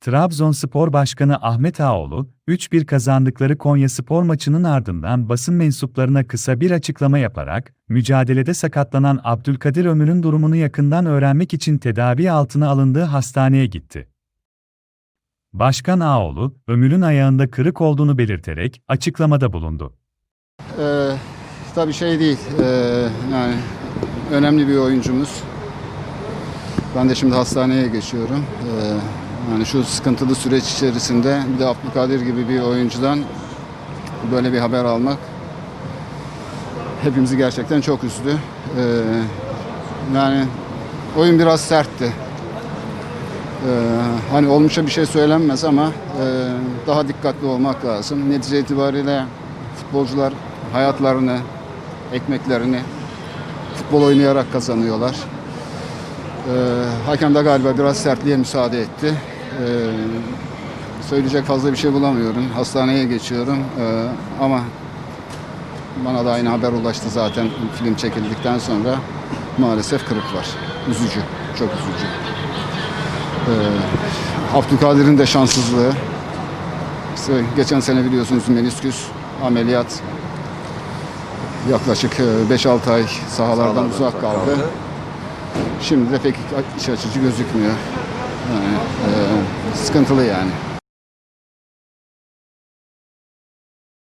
Trabzonspor Başkanı Ahmet Ağoğlu, 3-1 kazandıkları Konyaspor maçının ardından basın mensuplarına kısa bir açıklama yaparak, mücadelede sakatlanan Abdülkadir Ömür'ün durumunu yakından öğrenmek için tedavi altına alındığı hastaneye gitti. Başkan Ağoğlu, Ömür'ün ayağında kırık olduğunu belirterek açıklamada bulundu. Ee, tabii şey değil. ee, yani önemli bir oyuncumuz. Ben de şimdi hastaneye geçiyorum. Ee, yani şu sıkıntılı süreç içerisinde bir de Abdülkadir gibi bir oyuncudan böyle bir haber almak hepimizi gerçekten çok üzdü. Ee, yani oyun biraz sertti. Ee, hani olmuşa bir şey söylenmez ama e, daha dikkatli olmak lazım. Netice itibariyle futbolcular hayatlarını, ekmeklerini futbol oynayarak kazanıyorlar. Ee, hakem de galiba biraz sertliğe müsaade etti. Ee, söyleyecek fazla bir şey bulamıyorum. Hastaneye geçiyorum Ee, ama bana da aynı haber ulaştı zaten film çekildikten sonra. Maalesef kırık var. Üzücü, çok üzücü. Ee, Abdülkadir'in de şanssızlığı. İşte geçen sene biliyorsunuz menisküs ameliyat yaklaşık e, 5-6 ay sahalardan uzak kaldı. Şimdi de pek iç açıcı gözükmüyor. Yani, e, sıkıntılı yani.